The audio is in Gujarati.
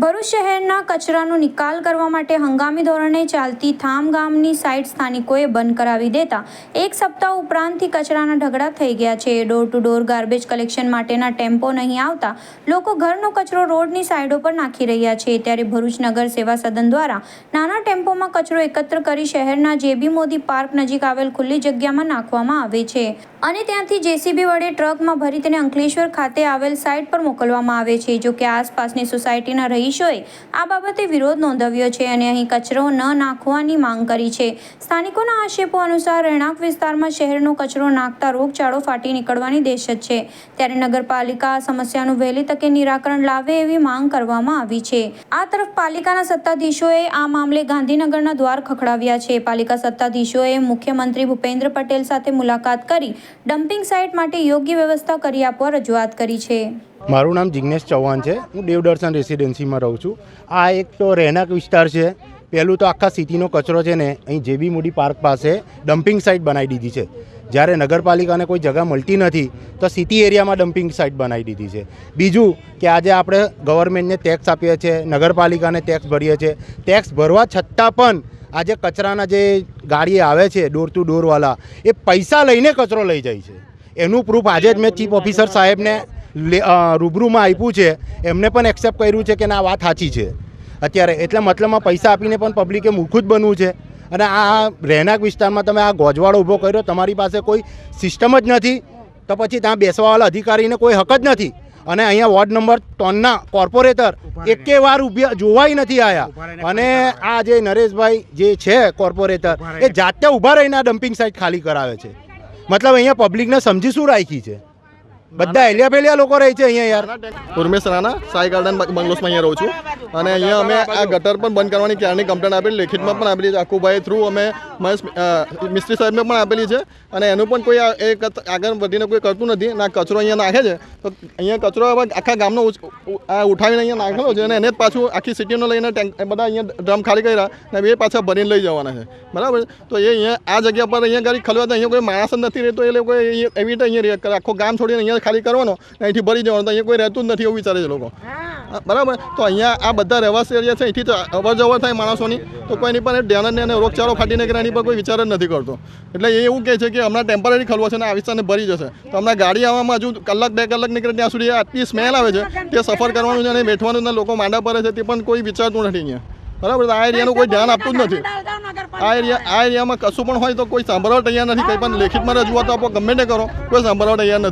ભરૂચ શહેરના કચરાનો નિકાલ કરવા માટે હંગામી ધોરણે ચાલતી થામ ગામની સાઇટ સ્થાનિકોએ બંધ કરાવી દેતા એક સપ્તાહ ઉપરાંતથી કચરાના ઢગડા થઈ ગયા છે. Door to door garbage collection માટેના ટેમ્પો નહીં આવતા લોકો ઘરનો કચરો રોડની સાઇડો પર નાખી રહ્યા છે. ત્યારે ભરૂચ નગર સેવા સદન દ્વારા નાના ટેમ્પોમાં કચરો એકત્ર કરી શહેરના જેબી મોદી પાર્ક નજીક આવેલ ખુલ્લી જગ્યામાં નાખવામાં આવે છે. અને ત્યાંથી જેસીબી વડે ટ્રકમાં ભરી તેને અંકલેશ્વર ખાતે આવેલ સાઇટ પર મોકલવામાં આવે છે. જો કે આસપાસની સોસાયટીના રહીશોએ આ બાબતે વિરોધ નોંધાવ્યો છે અને અહીં કચરો ન નાખવાની માંગ કરી છે. સ્થાનિકોના આક્ષેપો અનુસાર રહેણાંક વિસ્તારમાં શહેરનો કચરો નાખતા રોગચાળો ફાટી નીકળવાની દહેશત છે. ત્યારે નગરપાલિકા આ સમસ્યાનું વહેલી તકે નિરાકરણ લાવે એવી માંગ કરવામાં આવી છે. આ તરફ પાલિકાના સત્તાધીશોએ આ મામલે ગાંધીનગરના દ્વાર ખખડાવ્યા છે. પાલિકા સત્તાધીશોએ મુખ્યમંત્રી ભૂપેન્દ્ર પટેલ સાથે મુલાકાત કરી ડમ્પિંગ સાઇટ માટે યોગ્ય વ્યવસ્થા કરી આપવા રજૂઆત કરી છે. મારું નામ જિગ્નેશ ચૌહાણ છે. હું દેવદર્શન રેસિડેન્સીમાં રહું છું. આ એક તો રહેણાંક વિસ્તાર છે. પહેલું તો આખા સિટીનો કચરો છે ને, અહીં જેબી મૂડી પાર્ક પાસે ડમ્પિંગ સાઇટ બનાવી દીધી છે. જ્યારે નગરપાલિકાને કોઈ જગા મળતી નથી, તો સિટી એરિયામાં ડમ્પિંગ સાઇટ બનાવી દીધી છે. બીજું કે આજે આપણે ગવર્મેન્ટને ટેક્સ આપીએ છીએ નગરપાલિકાને ટેક્સ ભરીએ છીએ ટેક્સ ભરવા છતાં પણ આજે કચરાના જે ગાડી આવે છે ડોર ટુ ડોરવાલા એ પૈસા લઈને કચરો લઈ જાય છે. એનું પ્રૂફ આજે જ મેં ચીફ ઓફિસર સાહેબને રૂબરૂમાં આપ્યું છે. એમને પણ એક્સેપ્ટ કર્યું છે કે ના વાત સાચી છે. અત્યારે એટલે મતલબમાં પૈસા આપીને પણ પબ્લિકે મૂર્ખું જ બનવું છે. અને આ રહેણાંક વિસ્તારમાં તમે આ ગોજવાળો ઊભો કર્યો, તમારી પાસે કોઈ સિસ્ટમ જ નથી. તો પછી ત્યાં બેસવાવાળા અધિકારીને કોઈ હક જ નથી. અને અહીંયા વોર્ડ નંબર ત્રણના કોર્પોરેટર એકે વાર ઉભ્યા જોવાય નથી આવ્યા અને આ જે નરેશભાઈ જે છે કોર્પોરેટર એ જાતે ઊભા રહીને આ ડમ્પિંગ સાઇટ ખાલી કરાવે છે. મતલબ અહીંયા પબ્લિકને સમજી શું રાખી છે? બધા એલિયા પેલિયા લોકો રહે છે અહીંયા યાર. ઉર્મેશ રાણા, સાઈ ગાર્ડન બંગલોસમાં અહીંયા રહું છું. અને અહીંયા અમે આ ગટર પણ બંધ કરવાની ક્યારની કમ્પ્લેન આપેલી લેખિતમાં પણ આપેલી છે. આકુભાઈ થ્રુ અમે મહેશ મિસ્ત્રી સાહેબને પણ આપેલી છે. અને એનું પણ કોઈ આ- એ આગળ વધીને કોઈ કરતું નથી. ના કચરો અહીંયા નાખે છે. તો અહીંયા કચરો આખા ગામનો આ ઉઠાવીને અહીંયા નાખેલો છે. અને એને જ પાછું આખી સિટીનો લઈને ટેન્ક બધા અહીંયા ડ્રમ ખાલી કર્યા અને એ પાછા ભરીને લઈ જવાના છે. બરાબર? તો એ અહીંયા આ જગ્યા પર અહીંયા ગાડી ખલવા તો અહીંયા કોઈ માણસ નથી રહેતો. એ લોકો એવી રીતે અહીંયા આખો ગામ છોડીને અહીંયા ખાલી કરવાનો અહીંથી ભરી જવાનો તો અહીંયા કોઈ રહેતું જ નથી એવું વિચારે છે લોકો. બરાબર? તો અહીંયા આ બધા રહેવાસી એરિયા છે અહીંથી તો અવર જવર થાય માણસોની. તો કોઈની પણ ધ્યાન જ નહીં અને રોગચાળો ફાટી કરે એની પર કોઈ વિચાર જ નથી કરતો. એટલે એ એવું કહે છે કે હમણાં ટેમ્પરરી ખલવો છે ને આ વિસ્તારને ભરી જશે. તો હમણાં ગાડી આવવામાં હજુ કલાક બે કલાક નીકળે ત્યાં સુધી આટલી સ્મેલ આવે છે તે સફર કરવાનું છે અને બેઠવાનું ને લોકો માંડા પડે છે તે પણ કોઈ વિચારતું નથી અહીંયા. બરાબર? આ એરિયાનું કોઈ ધ્યાન આપતું જ નથી. આ એરિયા આ એરિયામાં કશું પણ હોય તો કોઈ સાંભળવા તૈયાર નથી. કંઈ પણ લેખિતમાં રજૂઆત આપો ગમે તે કરો કોઈ સાંભળવા તૈયાર નથી.